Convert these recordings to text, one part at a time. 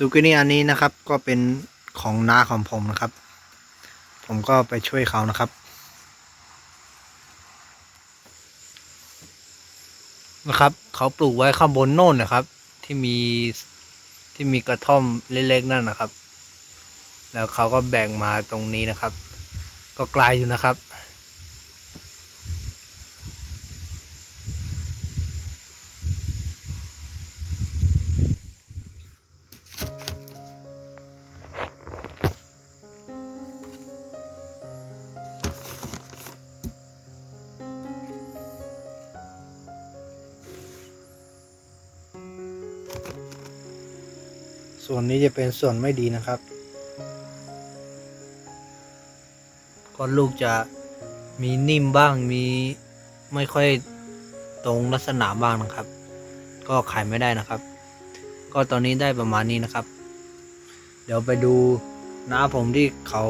ซูกินี่อันนี้นะครับก็เป็นของน้าของผมนะครับ ผมก็ไปช่วยเขานะครับนะครับ เขาปลูกไว้ข้างบนโน่นนะครับ ที่มีที่มีกระท่อมเล็กๆนั่นนะครับ แล้วเขาก็แบ่งมาตรงนี้นะครับ ก็ไกลอยู่นะครับ ส่วนนี้จะเป็นส่วนไม่ดีนะครับก็ลูกจะมีนิ่มบ้างมีไม่ค่อยตรงลักษณะบ้างนะครับ ก็ขายไม่ได้นะครับ ก็ตอนนี้ได้ประมาณนี้นะครับ เดี๋ยวไปดูน้าผมที่เขา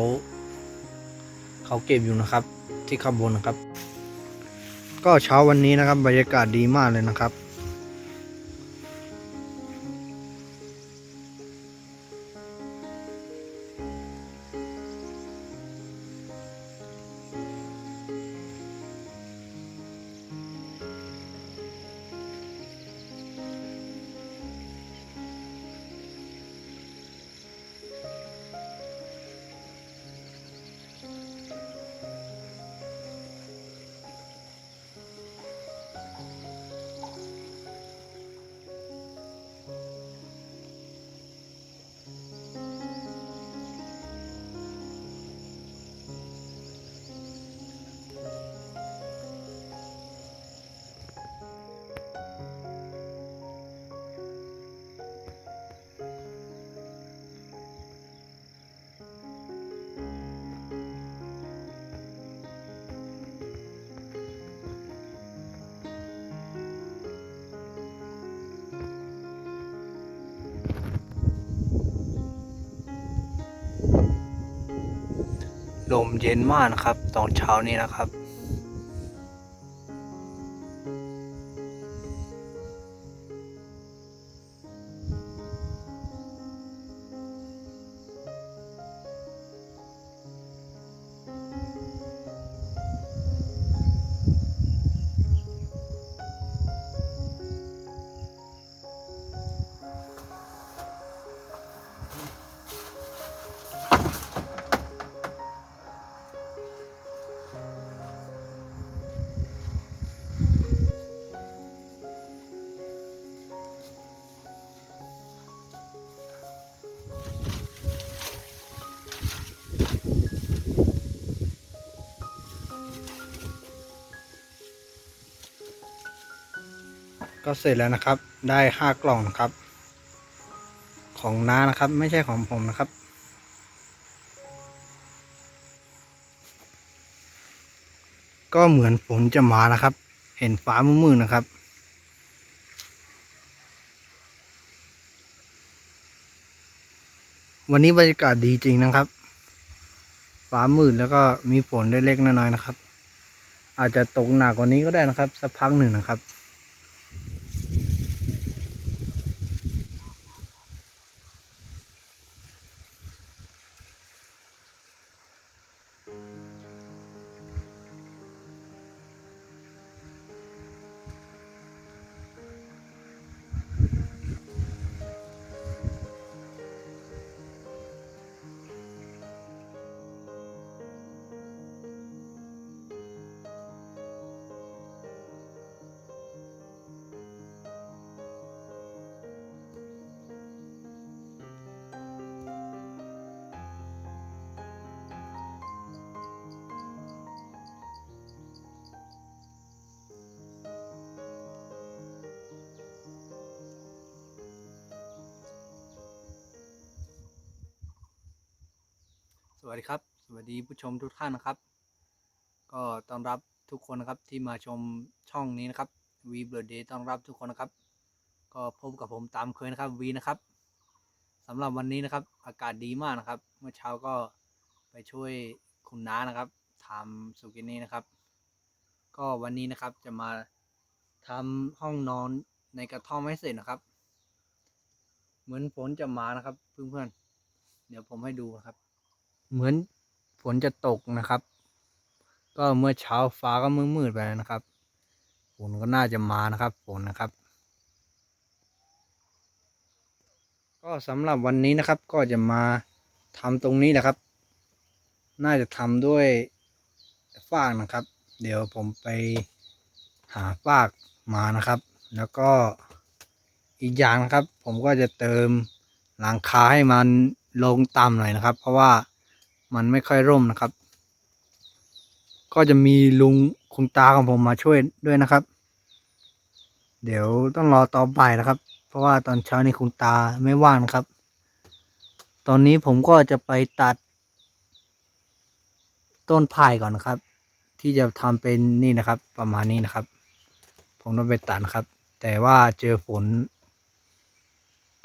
เขาเก็บอยู่นะครับ ที่ข้างบนนะครับ ก็เช้าวันนี้นะครับบรรยากาศดีมากเลยนะครับ ลมเย็นมากนะครับ ตอนเช้านี้นะครับ ก็เสร็จแล้วนะครับ ได้ห้ากล่องนะครับ ของน้านะครับ ไม่ใช่ของผมนะครับ ก็เหมือนฝนจะมานะครับ เห็นฟ้ามืดๆนะครับวันนี้บรรยากาศดีจริงนะครับ ฟ้ามืดแล้วก็มีฝนเล็กๆน้อยๆนะครับ อาจจะตกหนักกว่านี้ก็ได้นะครับ สักพักหนึ่งนะครับ วัสดีครับ สวัสดีผู้ชมทุกท่านนะครับ ก็ต้อนรับทุกคนนะครับที่มาชมช่องนี้นะครับวีเบ r ร์เดย์ต้อนรับทุกคนนะครับ ก็พบกับผมตามเคยนะครับวีนะครับสำหรับวันนี้นะครับ อากาศดีมากนะครับ เมื่อเช้าก็ไปช่วยคุณน้านะครับทำสุกินี่นะครับ ก็วันนี้นะครับจะมาทำห้องนอนในกระท่อมให้เสร็จนะครับ เหมือนฝนจะมานะครับเพื่อนๆเดี๋ยวผมให้ดูนะครับ เหมือนฝนจะตกนะครับ ก็เมื่อเช้าฟ้าก็มืดๆไปแล้วนะครับ ฝนก็น่าจะมานะครับ ฝนนะครับ ก็สำหรับวันนี้นะครับ ก็จะมาทำตรงนี้แหละครับ น่าจะทำด้วยฟางนะครับ เดี๋ยวผมไปหาฟากมานะครับ แล้วก็อีกอย่างนะครับ ผมก็จะเติมหลังคาให้มันลงต่ำหน่อยนะครับ เพราะว่า มันไม่ค่อยร่มนะครับ ก็จะมีลุงคุณตาของผมมาช่วยด้วยนะครับ เดี๋ยวต้องรอต่อบ่ายนะครับ เพราะว่าตอนเช้านี้คุณตาไม่ว่างนะครับ ตอนนี้ผมก็จะไปตัด ต้นไผ่ก่อนนะครับ ที่จะทำเป็นนี่นะครับ ประมาณนี้นะครับ ผมต้องไปตัดครับ แต่ว่าเจอฝน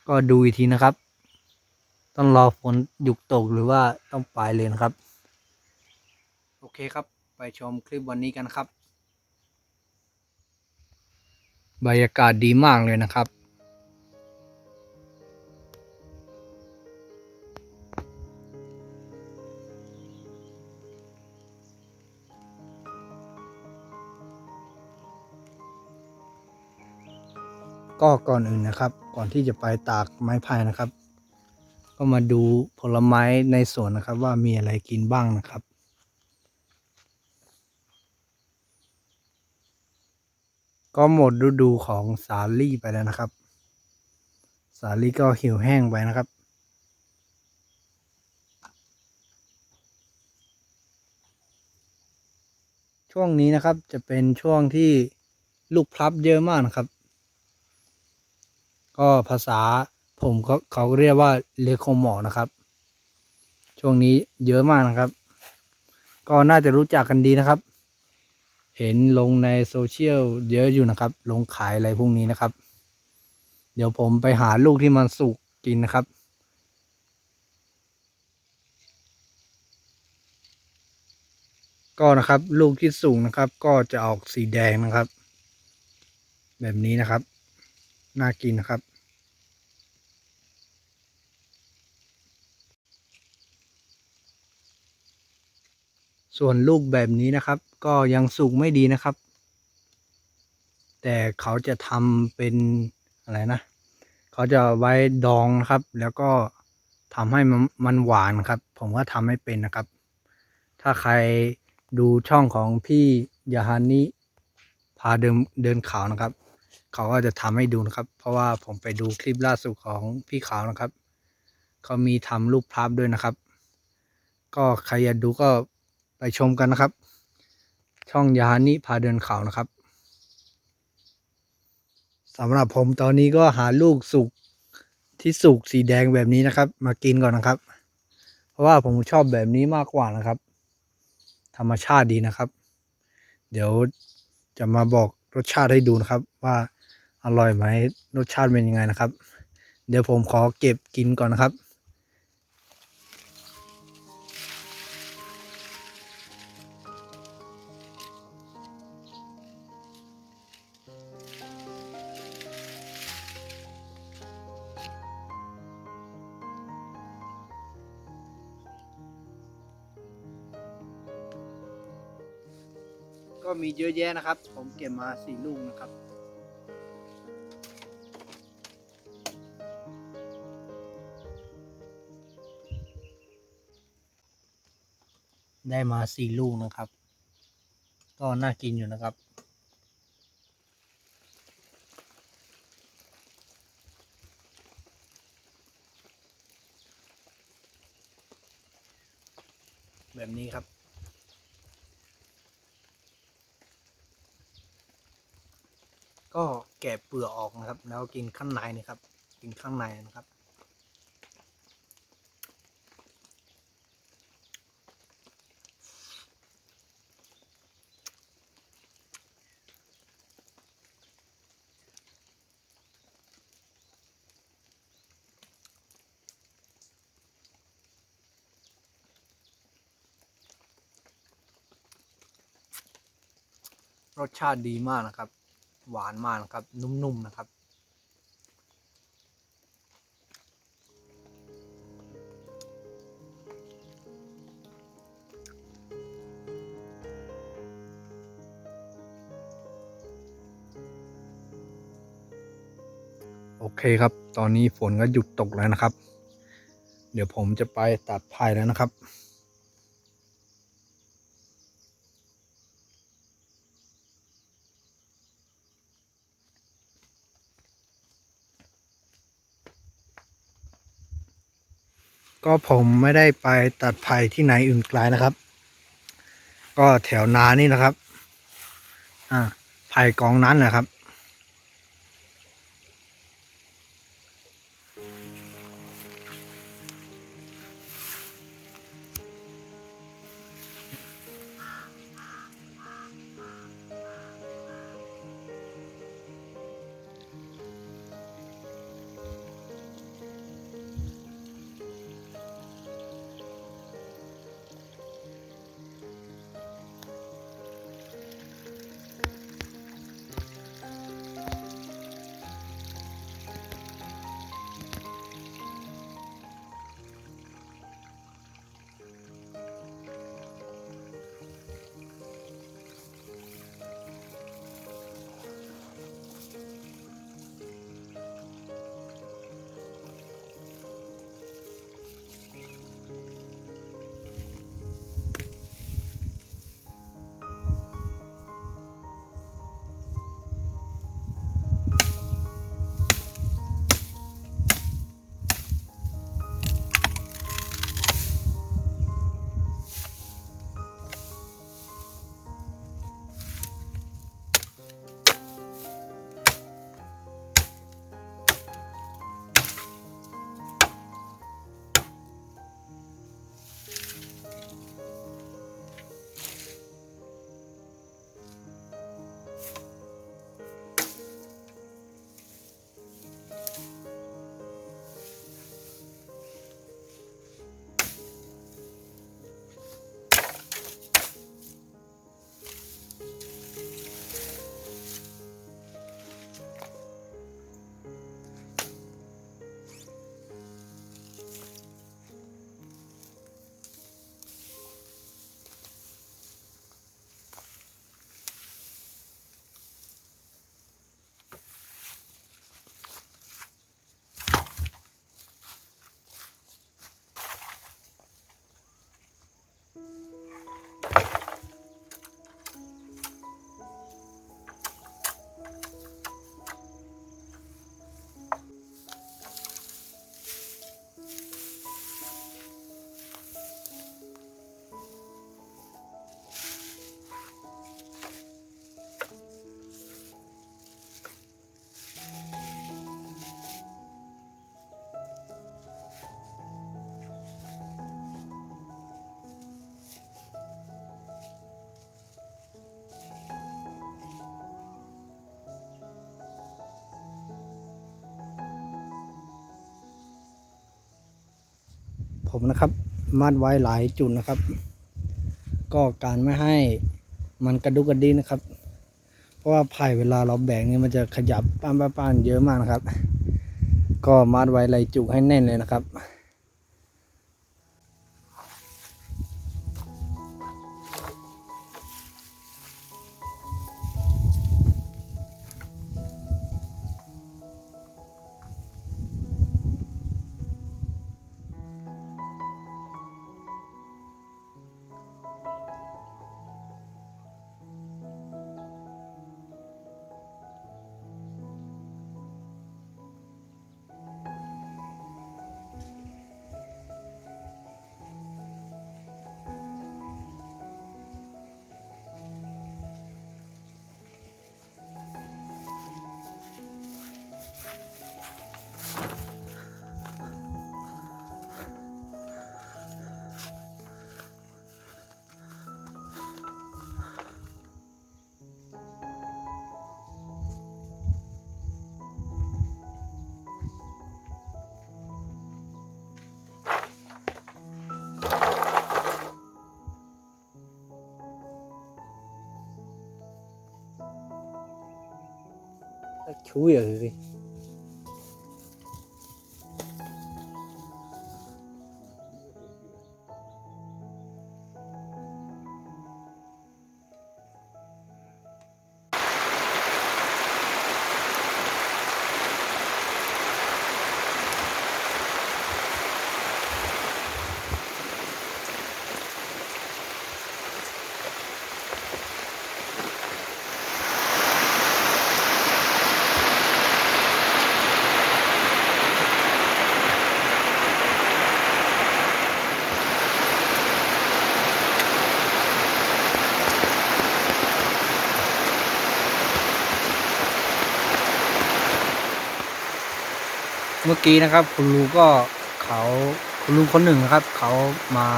ก็ดูอีกทีนะครับ ต้องรอฝนหยุดตกหรือว่าต้องไปเลยนะครับ โอเคครับ ไปชมคลิปวันนี้กันครับ บรรยากาศดีมากเลยนะครับก็ก่อนอื่นนะครับ ก่อนที่จะไปตากไม้ไผ่นะครับ ก็มาดูผลไม้ในสวนนะครับ ว่ามีอะไรกินบ้างนะครับ ก็หมดฤดูของสาลี่ไปแล้วนะครับ สาลี่ก็หี่ยวแห้งไปนะครับช่วงนี้นะครับจะเป็นช่วงที่ลูกพลับเยอะมากนะครับ ก็ภาษา ผมก็เขาเรียกว่าเลโคหมอนะครับ ช่วงนี้เยอะมากนะครับ ก็น่าจะรู้จักกันดีนะครับ เห็นลงในโซเชียลเยอะอยู่นะครับ ลงขายอะไรพวกนี้นะครับ เดี๋ยวผมไปหาลูกที่มันสุกกินนะครับก็นะครับลูกที่สูงนะครับ ก็จะออกสีแดงนะครับ แบบนี้นะครับ น่ากินนะครับ ส่วนลูกแบบนี้นะครับ ก็ยังสุกไม่ดีนะครับ แต่เขาจะทำเป็นอะไรนะ เขาจะไว้ดองนะครับ แล้วก็ทำให้มันมันหวานครับ ผมก็ทำไม่เป็นนะครับ ถ้าใครดูช่องของพี่ยาฮานิพาเดินเดินเขานะครับ เขาก็จะทำให้ดูนะครับ เพราะว่าผมไปดูคลิปล่าสุดของพี่ขาวนะครับ เขามีทำรูปภาพด้วยนะครับ ก็ใครอยากดูก็ ไปชมกันนะครับ ช่องยานิพาเดินเขานะครับสำหรับผมตอนนี้ก็หาลูกสุกที่สุกสีแดงแบบนี้นะครับ มากินก่อนนะครับ เพราะว่าผมชอบแบบนี้มากกว่านะครับ ธรรมชาติดีนะครับ เดี๋ยวจะมาบอกรสชาติให้ดูนะครับ ว่าอร่อยไหมรสชาติเป็นยังไงนะครับ เดี๋ยวผมขอเก็บกินก่อนนะครับ ก็มีเยอะแยะนะครับ ผมเก็บมาสี่ลูกนะครับ ได้มาสี่ลูกนะครับ ก็น่ากินอยู่นะครับนี้ครับ ก็แกะเปลือกออกนะครับ แล้วกินข้างในนะครับ กินข้างในนะครับ รสชาติดีมากนะครับ หวานมากนะครับ นุ่มๆนะครับ เคครับ ตอนนี้ฝนก็หยุดตกแล้วนะครับ เดี๋ยวผมจะไปตัดไผ่แล้วนะครับ ก็ผมไม่ได้ไปตัดไผ่ที่ไหนอื่นไกลนะครับ ก็แถวนานี่นะครับ อ่าไผ่กองนั้นนะครับ ผมนะครับ มัดไว้หลายจุดนะครับ ก็การไม่ให้มันกระดุกกระดิกนะครับ เพราะว่าไผ่เวลาเราแบกนี่มันจะขยับป้านป้านป้านเยอะมากนะครับ ก็มัดไว้หลายจุดให้แน่นเลยนะครับ 겨우야 그게 เมื่อกี้นะครับ คุณลุงก็เขาคุณลุงคนหนึ่งนะครับ เขามา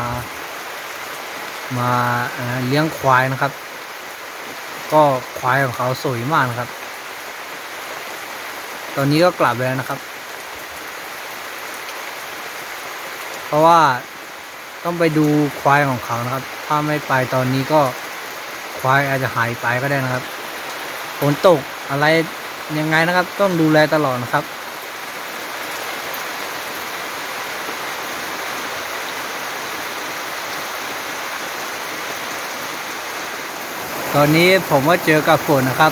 มาเลี้ยงควายนะครับ ก็ควายของเขาสวยมากนะครับ ตอนนี้ก็กลับแล้วนะครับ เพราะว่าต้องไปดูควายของเขานะครับ ถ้าไม่ไปตอนนี้ก็ควายอาจจะหายไปก็ได้นะครับฝนตกอะไรยังไงนะครับ ต้องดูแลตลอดนะครับ ตอนนี้ผมก็เจอกับฝนนะครับ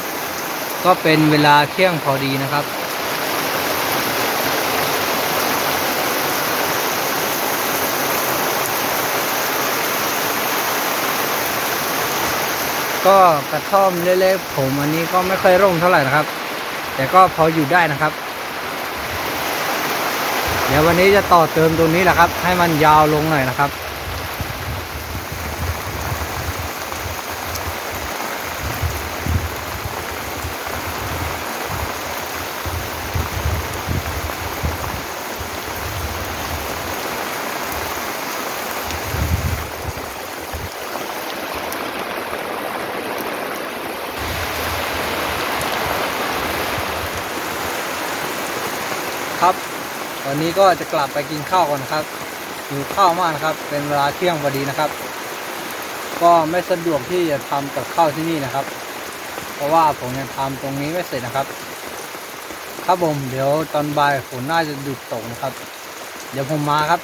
ก็เป็นเวลาเที่ยงพอดีนะครับ ก็กระท่อมเล็กๆผมอันนี้ก็ไม่ค่อยร่มเท่าไหร่นะครับ แต่ก็พออยู่ได้นะครับ เดี๋ยววันนี้จะต่อเติมตรงนี้แหละครับ ให้มันยาวลงหน่อยนะครับครับ ต อนนี้ก็จะกลับไปกินข้าวก่อนครับหิวข้าวมากนะครับ เป็นเวลาเที่ยงพอดีนะครับ ก็ไม่สะดวกที่จะทำกับข้าวที่นี่นะครับ เพราะว่าผมยังทำตรงนี้ไม่เสร็จนะครับ ครับผมเดี๋ยวตอนบ่ายฝนน่าจะหยุดตกนะครับ เดี๋ยวผมมาครับ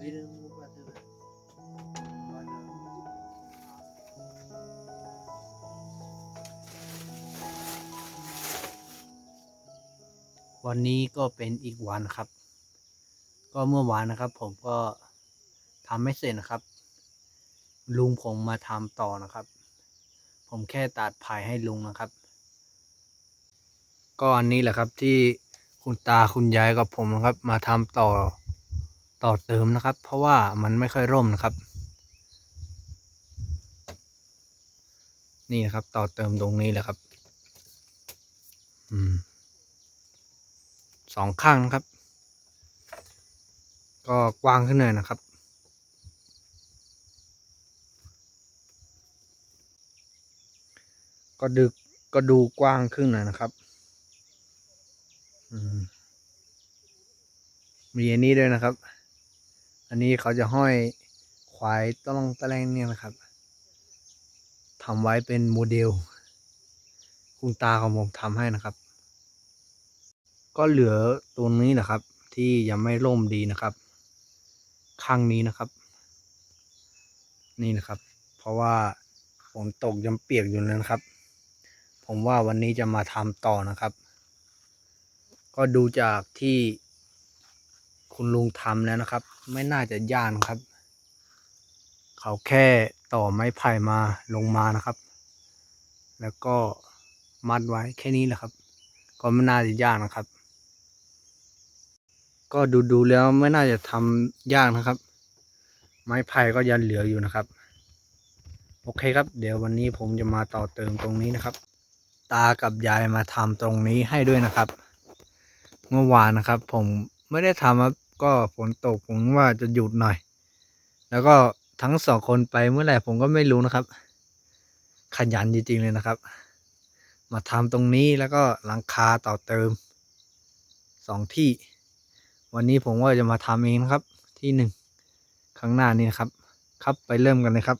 วันนี้ก็เป็นอีกวันครับ ก็เมื่อวานนะครับ ผมก็ทำไม่เสร็จนะครับ ลุงผมมาทำต่อนะครับ ผมแค่ตัดไผ่ให้ลุงนะครับ ก็อันนี้แหละครับที่คุณตาคุณยายกับผมนะครับ มาทำต่อ ต่อเติมนะครับ เพราะว่ามันไม่ค่อยร่มนะครับ นี่นะครับ ต่อเติมตรงนี้แหละครับ อืมสองข้างนะครับ ก็กว้างขึ้นหน่อยนะครับก็ดึกก็ดูกว้างขึ้นหน่อยนะครับอืมมีอันนี้ด้วยนะครับ อันนี้เขาจะห้อยควายตะลองตะแลงเนี่ยนะครับทำไว้เป็นโมเดล คุณตาของผมทำให้นะครับ ก็เหลือตัวนี้นะครับ ที่ยังไม่ร่มดีนะครับ ข้างนี้นะครับ นี่นะครับ เพราะว่าฝนตกยังเปียกอยู่เลยนะครับ ผมว่าวันนี้จะมาทำต่อนะครับ ก็ดูจากที่ คุณลุงทำแล้วนะครับ ไม่น่าจะย่านครับ เขาแค่ต่อไม้ไผ่มาลงมานะครับ แล้วก็มัดไว้แค่นี้แหละครับ ก็ไม่น่าจะยากนะครับ ก็ดูดูแล้วไม่น่าจะทำยากนะครับ ไม้ไผ่ก็ยังเหลืออยู่นะครับ โอเคครับ เดี๋ยววันนี้ผมจะมาต่อเติมตรงนี้นะครับ ตากับยายมาทำตรงนี้ให้ด้วยนะครับ เมื่อวานนะครับ ผมไม่ได้ทำครับ ก็ฝนตกผมว่าจะหยุดหน่อย แล้วก็ทั้งสองคนไปเมื่อไหร่ผมก็ไม่รู้นะครับ ขยันจริงๆเลยนะครับ มาทำตรงนี้แล้วก็หลังคาต่อเติมสองที่ วันนี้ผมว่าจะมาทำเองนะครับ ที่หนึ่งข้างหน้านี้นะครับ ครับไปเริ่มกันเลยครับ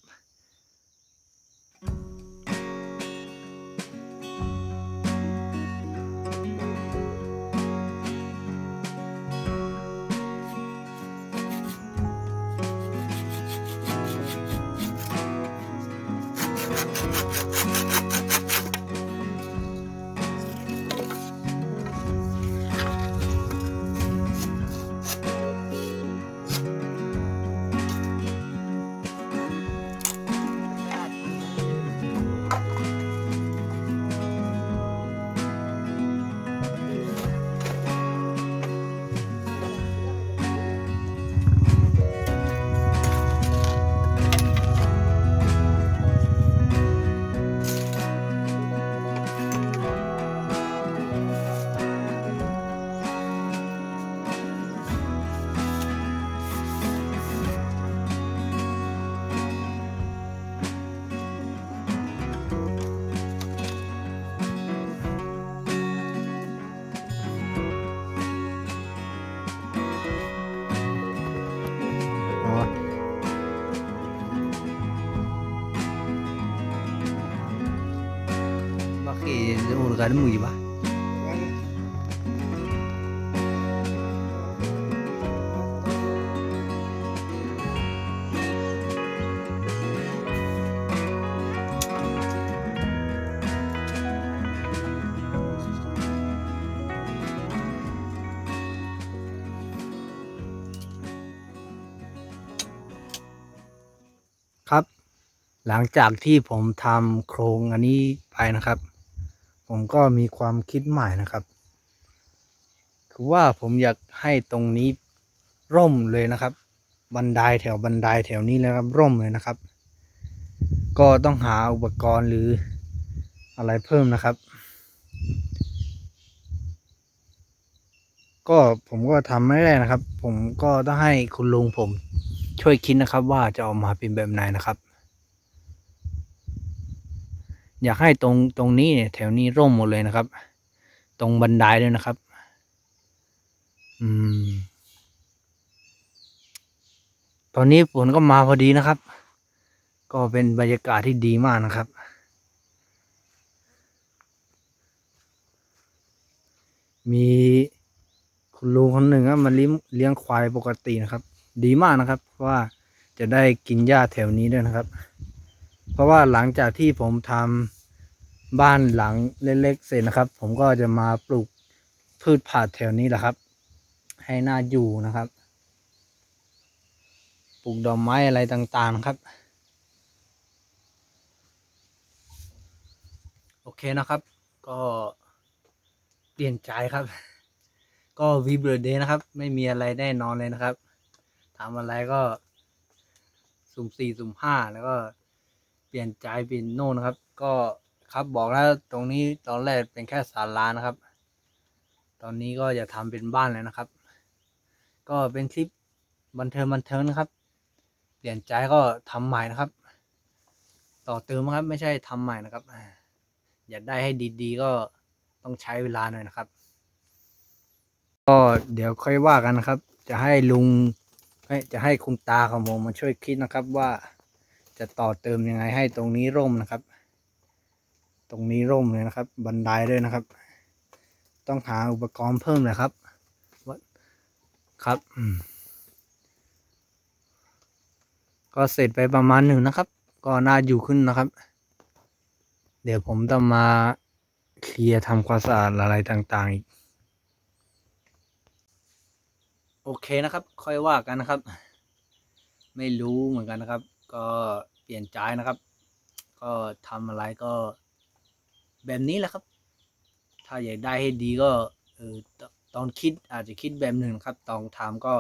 จะโอนกันมือปะครับ หลังจากที่ผมทำโครงอันนี้ไปนะครับ ผมก็มีความคิดใหม่นะครับ คือว่าผมอยากให้ตรงนี้ร่มเลยนะครับ บันไดแถวบันไดแถวนี้เลยครับ ร่มเลยนะครับ ก็ต้องหาอุปกรณ์หรืออะไรเพิ่มนะครับ ก็ผมก็ทำไม่ได้นะครับ ผมก็ต้องให้คุณลุงผมช่วยคิดนะครับ ว่าจะออกมาเป็นแบบไหนนะครับ อยากให้ตรงตรงนี้เนี่ยแถวนี้ร่มหมดเลยนะครับ ตรงบันไดด้วยนะครับ อืม ตอนนี้ฝนก็มาพอดีนะครับ ก็เป็นบรรยากาศที่ดีมากนะครับ มีคุณลุงคนหนึ่งมาเลี้ยงเลี้ยงควายปกตินะครับ ดีมากนะครับเพราะว่าจะได้กินหญ้าแถวนี้ด้วยนะครับ เพราะว่าหลังจากที่ผมทำบ้านหลังเล็กๆเสร็จนะครับ ผมก็จะมาปลูกพืชผักแถวนี้แหละครับ ให้น่าอยู่นะครับ ปลูกดอกไม้อะไรต่างๆครับ โอเคนะครับ ก็เปลี่ยนใจครับ ก็วีเบอร์เดย์นะครับ ไม่มีอะไรแน่นอนเลยนะครับทำอะไรก็สุ่มสี่สุ่มห้าแล้วก็ เปลี่ยนใจเป็นโน่นนะครับ ก็ครับบอกแล้วตรงนี้ตอนแรกเป็นแค่ศาลานะครับ ตอนนี้ก็จะทำเป็นบ้านแล้วนะครับ ก็เป็นคลิปบันเทิงบันเทิงนะครับ เปลี่ยนใจก็ทำใหม่นะครับ ต่อเติมนะครับไม่ใช่ทำใหม่นะครับอยากได้ให้ดีๆ ก็ต้องใช้เวลาหน่อยนะครับ ก็เดี๋ยวค่อยว่ากันนะครับ จะให้ลุงเอ้จะให้คุณตาของผมมาช่วยคิดนะครับว่า จะต่อเติมยังไงให้ตรงนี้ร่มนะครับ ตรงนี้ร่มเลยนะครับ บันไดด้วยนะครับ ต้องหาอุปกรณ์เพิ่มเลยครับว่าครับอืมก็เสร็จไปประมาณหนึ่งนะครับ ก็น่าอยู่ขึ้นนะครับ เดี๋ยวผมต้องมาเคลียร์ทำความสะอาดอะไรต่างๆอีก โอเคนะครับ ค่อยว่ากันนะครับ ไม่รู้เหมือนกันนะครับ ก็ ลี่ยนใจนะครับ ก็ทำอะไรก็แบบนี้แหละครับ ถ้าอยากได้ให้ดีก็เออตอนคิดอาจจะคิดแบบหนึ่งครับ ตอนทำก็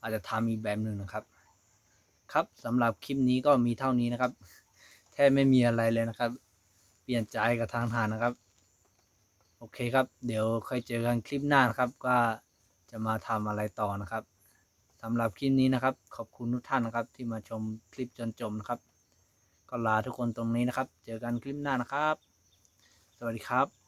อาจจะทำอีกแบบหนึ่งนะครับ ครับสำหรับคลิปนี้ก็มีเท่านี้นะครับ แทบไม่มีอะไรเลยนะครับ เปลี่ยนใจกับทางทานนะครับ โอเคครับ เดี๋ยวค่อยเจอกันคลิปหน้านะครับ ก็จะมาทำอะไรต่อนะครับสำหรับคลิปนี้นะครับ ขอบคุณทุกท่านนะครับ ที่มาชมคลิปจนจบนะครับ ก็ลาทุกคนตรงนี้นะครับ เจอกันคลิปหน้านะครับ สวัสดีครับ